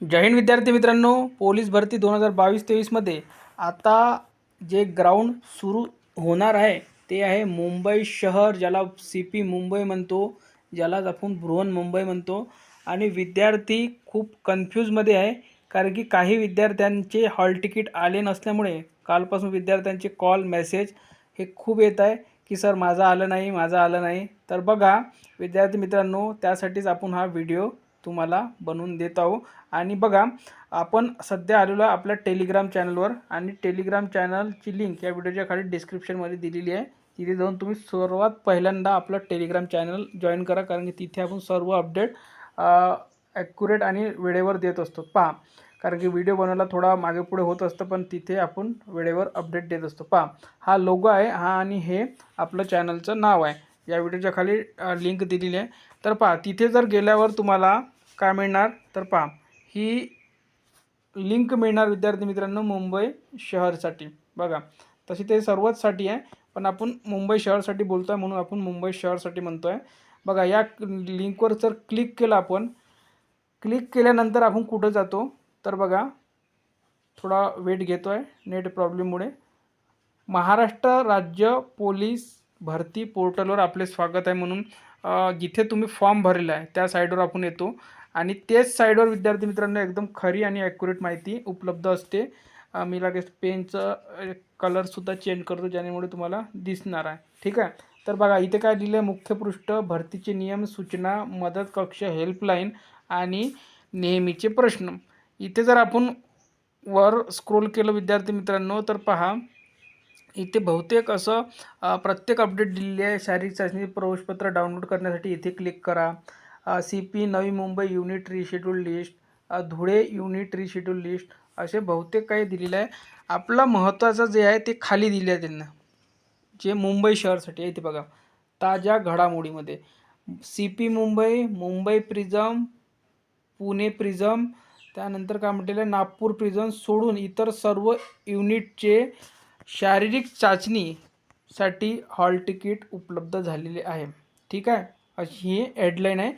जय हिंद विद्यार्थी मित्रांनो पोलीस भरती दोन हजार बावीस तेवीसमध्ये आता जे ग्राउंड सुरू होणार आहे ते आहे मुंबई शहर ज्याला सी पी मुंबई म्हणतो ज्यालाच आपण बृहन मुंबई म्हणतो. आणि विद्यार्थी खूप कन्फ्यूजमध्ये आहे कारण की काही विद्यार्थ्यांचे हॉल तिकीट आले नसल्यामुळे कालपासून विद्यार्थ्यांचे कॉल मेसेज हे खूप येत आहे की सर माझं आलं नाही माझं आलं नाही. तर बघा विद्यार्थी मित्रांनो त्यासाठीच आपण हा व्हिडिओ तुम्हाला बनवून देत आहो. आणि बघा आपण सध्या आलेलो आहे आपल्या टेलिग्राम चॅनलवर आणि टेलिग्राम चॅनलची लिंक या व्हिडिओच्या खाली डिस्क्रिप्शनमध्ये दिलेली आहे. तिथे जाऊन तुम्ही सर्वात पहिल्यांदा आपलं टेलिग्राम चॅनल जॉईन करा. कारण की तिथे आपण सर्व अपडेट ॲक्युरेट आणि वेळेवर देत असतो. पहा कारण की व्हिडिओ बनवायला थोडा मागे पुढे होत असतं पण तिथे आपण वेळेवर अपडेट देत असतो. पहा हा लोगो आहे हा आणि हे आपलं चॅनलचं नाव आहे. या व्हिडिओच्या खाली लिंक दिलेली आहे. तर पहा तिथे जर गेल्यावर तुम्हाला काय मिळणार? तर पहा ही लिंक मिळणार विद्यार्थी मित्रांनो मुंबई शहरसाठी. बघा तशी ते सर्वचसाठी आहे पण आपण मुंबई शहरसाठी बोलतो आहे म्हणून आपण मुंबई शहरसाठी म्हणतो आहे बघा या लिंकवर जर क्लिक केलं आपण क्लिक केल्यानंतर आपण कुठं जातो? तर बघा थोडा वेट घेतो आहे नेट प्रॉब्लेममुळे महाराष्ट्र राज्य पोलीस भरती पोर्टलवर आपले स्वागत आहे म्हणून जिथे तुम्ही फॉर्म भरलेला आहे त्या साईडवर आपण येतो. आणि तेच साईडवर विद्यार्थी मित्रांनो एकदम खरी आणि ॲक्युरेट माहिती उपलब्ध असते. मी लगेच पेनचं कलरसुद्धा चेंज करतो ज्यामुळे तुम्हाला दिसणार आहे. ठीक आहे? तर बघा इथे काय दिलं आहे मुख्य पृष्ठ भरतीचे नियम सूचना मदत कक्ष हेल्पलाईन आणि नेहमीचे प्रश्न. इथे जर आपण वर स्क्रोल केलं विद्यार्थी मित्रांनो तर पहा. इथे बहुतेक असं प्रत्येक अपडेट दिलेली आहे. शारीरिक चाचणी प्रवेशपत्र डाउनलोड करण्यासाठी इथे क्लिक करा. C P Navi Mumbai unit reschedule list Dhule unit reschedule list असे बहुतेक काही दिलेलं आहे. आपलं महत्त्वाचं जे आहे ते खाली दिले आहे त्यांना. जे मुंबई शहरसाठी आहे ते बघा. ताज्या घडामोडीमध्ये. C P Mumbai Mumbai prism Pune prism त्यानंतर काय म्हटलेलं आहे? नागपूर प्रिझम सोडून इतर सर्व युनिटचे शारीरिक चाचणीसाठी हॉल तिकीट उपलब्ध झालेले आहे. ठीक आहे? अशी ही हेडलाईन आहे.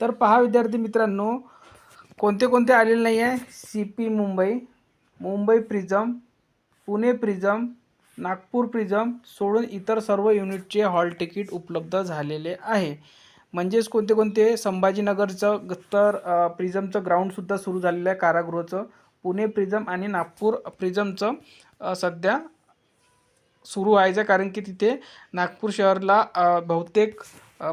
तर पहा विद्यार्थी मित्रांनो कोणते कोणते आलेले नाही आहे C P Mumbai Mumbai prism Pune prism Nagpur prism सोडून इतर सर्व युनिटचे हॉल तिकीट उपलब्ध झालेले आहे. म्हणजेच कोणते कोणते? संभाजीनगरचं तर प्रिझमचं ग्राउंडसुद्धा सुरू झालेलं आहे कारागृहाचं. पुणे प्रिझम आणि नागपूर प्रिझमचं सध्या सुरू व्हायचं कारण की तिथे नागपूर शहरला बहुतेक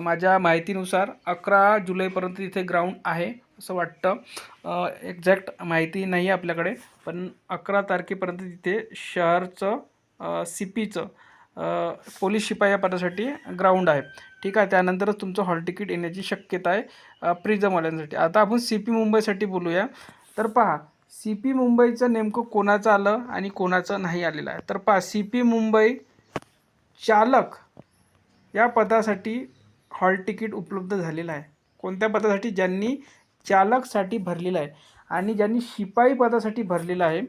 माझ्या माहितीनुसार अकरा जुलैपर्यंत तिथे ग्राउंड आहे असं वाटतं. एक्झॅक्ट माहिती नाही आहे आपल्याकडे पण अकरा तारखेपर्यंत तिथे शहरचं सी पीचं पोलीस शिपाई या पदासाठी ग्राउंड आहे. ठीक आहे त्यानंतरच तुमचं हॉल तिकीट येण्याची शक्यता आहे प्रिझमवाल्यांसाठी. आता आपण सी पी मुंबईसाठी बोलूया. तर पहा सी पी मुंबईचं नेमकं कोणाचं आलं आणि कोणाचं नाही आलेलं आहे? तर पहा सी पी मुंबई चालक या पदासाठी हॉल तिकीट उपलब्ध झालेलं आहे. कोणत्या पदासाठी? ज्यांनी चालकसाठी भरलेलं आहे. आणि ज्यांनी शिपाई पदासाठी भरलेलं आहे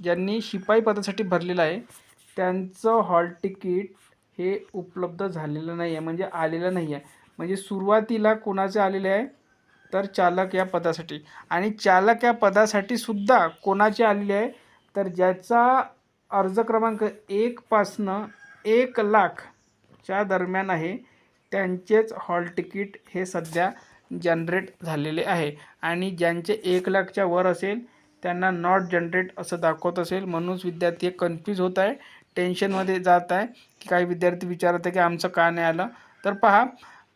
ज्यांनी शिपाई पदासाठी भरलेलं आहे त्यांचं हॉल तिकीट हे उपलब्ध झालेलं नाही आहे म्हणजे आलेलं नाही आहे म्हणजे सुरुवातीला कोणाचे आलेले आहे? तर चालक या पदासाठी. आणि चालक या पदासाठी सुद्धा कोणाची आलेली आहे? तर ज्याचा अर्ज क्रमांक एकपासनं एक लाखच्या दरम्यान आहे त्यांचेच हॉल तिकीट हे सध्या जनरेट झालेले आहे. आणि ज्यांचे एक लाखच्या वर असेल त्यांना नॉट जनरेट असं दाखवत असेल. म्हणूनच विद्यार्थी कन्फ्यूज होत आहे टेन्शनमध्ये जात आहे की काही विद्यार्थी विचारत आहे की आमचं का नाही आलं? तर पहा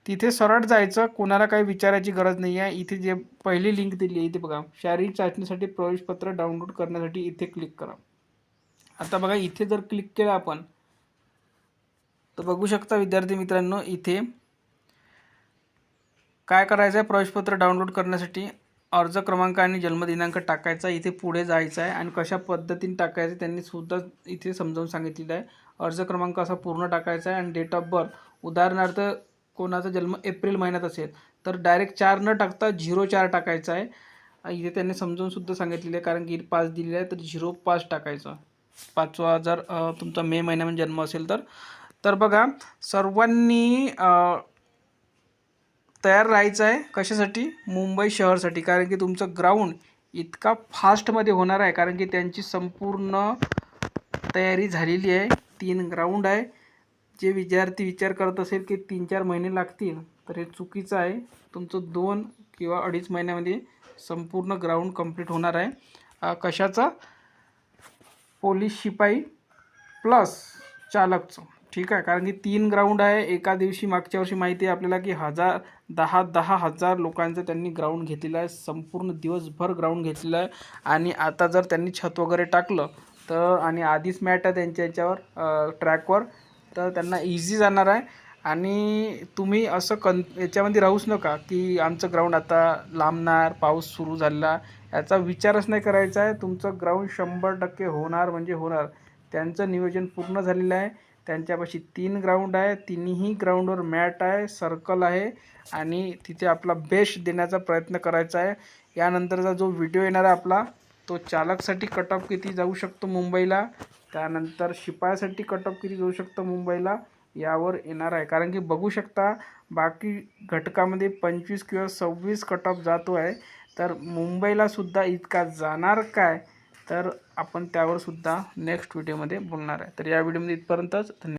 तिथे सरळ जायचं कोणाला काही विचारायची गरज नाही आहे इथे जे पहिली लिंक दिली आहे इथे बघा. शारीरिक चाचणीसाठी प्रवेशपत्र डाउनलोड करण्यासाठी इथे क्लिक करा. आता बघा इथे जर क्लिक केलं आपण तर बघू शकता विद्यार्थी मित्रांनो इथे काय करायचं आहे प्रवेशपत्र डाउनलोड करण्यासाठी अर्ज क्रमांक आणि जन्मदिनांक टाकायचा इथे पुढे जायचं आहे आणि कशा पद्धतीने टाकायचं त्यांनी सुद्धा इथे समजावून सांगितलेलं आहे. अर्ज क्रमांक असा पूर्ण टाकायचा आहे आणि डेट ऑफ बर्थ उदाहरणार्थ कोणाचा जन्म एप्रिल महिन्यात असेल तर डायरेक्ट चार न टाकता झिरो चार टाकायचा आहे. इथे त्यांनी समजूनसुद्धा सांगितलेलं आहे कारण की पाच दिलेलं आहे तर झिरो पाच टाकायचं. पाचवा जर तुमचा मे महिन्यामध्ये जन्म असेल तर. तर बघा सर्वांनी तयार राहायचं आहे कशासाठी? मुंबई शहरसाठी कारण की तुमचं ग्राउंड इतका फास्टमध्ये होणार आहे कारण की त्यांची संपूर्ण तयारी झालेली आहे. तीन ग्राउंड आहे. जे विद्यार्थी विचार करत असेल की तीन चार महिने लागतील तर हे चुकीचं आहे. तुमचं दोन किंवा अडीच महिन्यामध्ये संपूर्ण ग्राउंड कंप्लीट होणार आहे. कशाचा? पोलीस शिपाई प्लस चालकचं. ठीक आहे? कारण की तीन ग्राउंड आहे. एका दिवशी मागच्या वर्षी माहिती आहे आपल्याला की हजार दहा दहा हजार लोकांचं त्यांनी ग्राउंड घेतलेलं आहे. संपूर्ण दिवसभर ग्राउंड घेतलेलं आहे. आणि आता जर त्यांनी छत वगैरे टाकलं तर आणि आधीच मॅट आहे त्यांच्या याच्यावर ट्रॅकवर तर त्यांना इझी जाणार आहे. आणि तुम्ही असं कन याच्यामध्ये राहूच नका की आमचं ग्राउंड आता लांबणार पाऊस सुरू झाला. याचा विचारच नाही करायचा आहे. तुमचं ग्राउंड शंभर टक्के होणार म्हणजे होणार. त्यांचं नियोजन पूर्ण झालेलं आहे. त्यांच्यापाशी तीन ग्राउंड आहे. तिन्ही ग्राउंडवर मॅट आहे सर्कल आहे. आणि तिथे आपला बेस्ट देण्याचा प्रयत्न करायचा आहे. यानंतरचा जो व्हिडिओ येणार आहे आपला तो चालकसाठी कट ऑफ किती जाऊ शकतो मुंबईला? त्यानंतर शिपायासाठी कट ऑफ किती जाऊ शकतं मुंबईला? यावर येणार आहे. कारण की बघू शकता बाकी घटकामध्ये पंचवीस किंवा सव्वीस कट ऑफ जातो आहे तर मुंबईला सुद्धा इतका जाणार काय? तर आपण त्यावर सुद्धा नेक्स्ट व्हिडिओमध्ये बोलणार आहे. तर या व्हिडिओमध्ये इथपर्यंतच धन्यवाद.